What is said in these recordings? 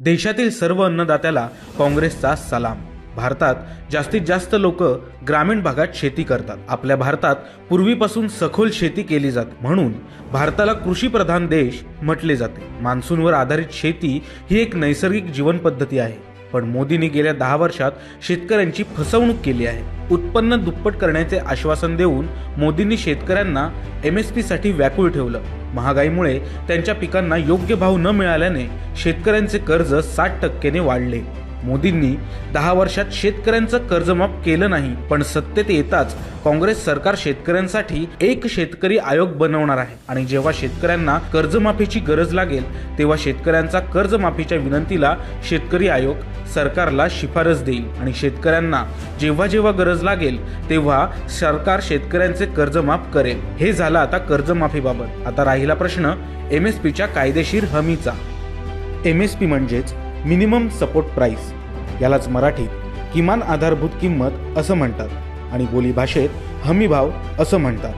देशातील सर्व अन्नदात्याला काँग्रेसचा सलाम. भारतात जास्तीत जास्त लोक ग्रामीण भागात शेती करतात. आपल्या भारतात पूर्वीपासून सखोल शेती केली जाते म्हणून भारताला कृषीप्रधान देश म्हटले जाते. मान्सूनवर आधारित शेती ही एक नैसर्गिक जीवन पद्धती आहे. पण मोदींनी गेल्या दहा वर्षात शेतकऱ्यांची फसवणूक केली आहे. उत्पन्न दुप्पट करण्याचे आश्वासन देऊन मोदींनी शेतकऱ्यांना एम एससाठी व्याकुळ ठेवलं. महागाईमुळे त्यांच्या पिकांना योग्य भाव न मिळाल्याने शेतकऱ्यांचे कर्ज साठ टक्क्याने वाढले. मोदींनी दहा वर्षात शेतकऱ्यांचं कर्जमाफ केलं नाही पण सत्तेत येताच काँग्रेस सरकार शेतकऱ्यांसाठी एक शेतकरी आयोग बनवणार आहे. आणि जेव्हा शेतकऱ्यांना कर्जमाफीची गरज लागेल तेव्हा शेतकऱ्यांचा कर्जमाफीच्या विनंतीला शेतकरी आयोग सरकारला शिफारस देईल. आणि शेतकऱ्यांना जेव्हा जेव्हा गरज लागेल तेव्हा सरकार शेतकऱ्यांचे कर्जमाफ करेल. हे झालं आता कर्जमाफीबाबत. आता राहिला प्रश्न एम एस पीच्या कायदेशीर हमीचा. एम एस पी म्हणजेच मिनिमम सपोर्ट प्राईस यालाच मराठीत किमान आधारभूत किंमत असं म्हणतात आणि बोलीभाषेत हमीभाव असं म्हणतात.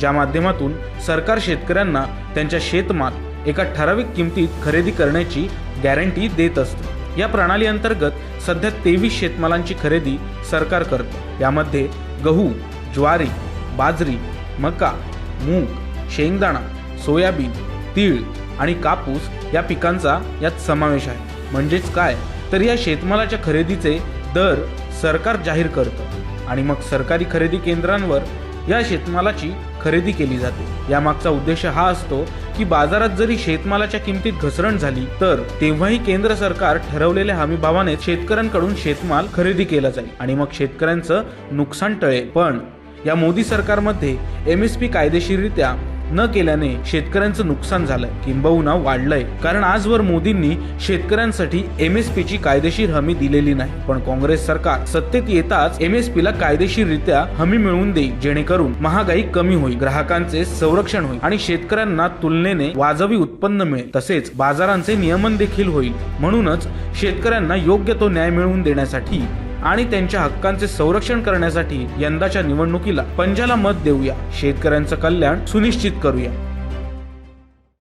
ज्या माध्यमातून सरकार शेतकऱ्यांना त्यांच्या शेतमाल एका ठराविक किमतीत खरेदी करण्याची गॅरंटी देत असतं. या प्रणाली अंतर्गत सध्या तेवीस शेतमालांची खरेदी सरकार करतं. यामध्ये गहू ज्वारी बाजरी मका मूग शेंगदाणा सोयाबीन तीळ आणि कापूस या पिकांचा यात समावेश आहे. म्हणजेच काय? तर या शेतमालाच्या खरेदीचे दर सरकार जाहीर करतं आणि मग सरकारी खरेदी केंद्रांवर या शेतमालाची खरेदी केली जाते. यामागचा उद्देश हा असतो की बाजारात जरी शेतमालाच्या किमतीत घसरण झाली तर तेव्हाही केंद्र सरकार ठरवलेल्या हमीभावाने शेतकऱ्यांकडून शेतमाल खरेदी केला जाईल आणि मग शेतकऱ्यांचं नुकसान टळेल. पण या मोदी सरकारमध्ये एम एस पी कायदेशीररित्या न केल्याने शेतकऱ्यांचं नुकसान झालंय. किंबहुना वाढलंय. कारण आजवर मोदींनी शेतकऱ्यांसाठी एम एस पी ची कायदेशीर हमी दिलेली नाही. पण काँग्रेस सरकार सत्तेत येताच एम एस पी ला कायदेशीररित्या हमी मिळवून देईल जेणेकरून महागाई कमी होईल ग्राहकांचे संरक्षण होईल आणि शेतकऱ्यांना तुलनेने वाजवी उत्पन्न मिळेल. तसेच बाजारांचे नियमन देखील होईल. म्हणूनच शेतकऱ्यांना योग्य तो न्याय मिळवून देण्यासाठी आणि त्यांच्या हक्कांचे संरक्षण करण्यासाठी यंदाच्या निवडणुकीला पंजाला मत देऊया. शेतकऱ्यांचं कल्याण सुनिश्चित करूया.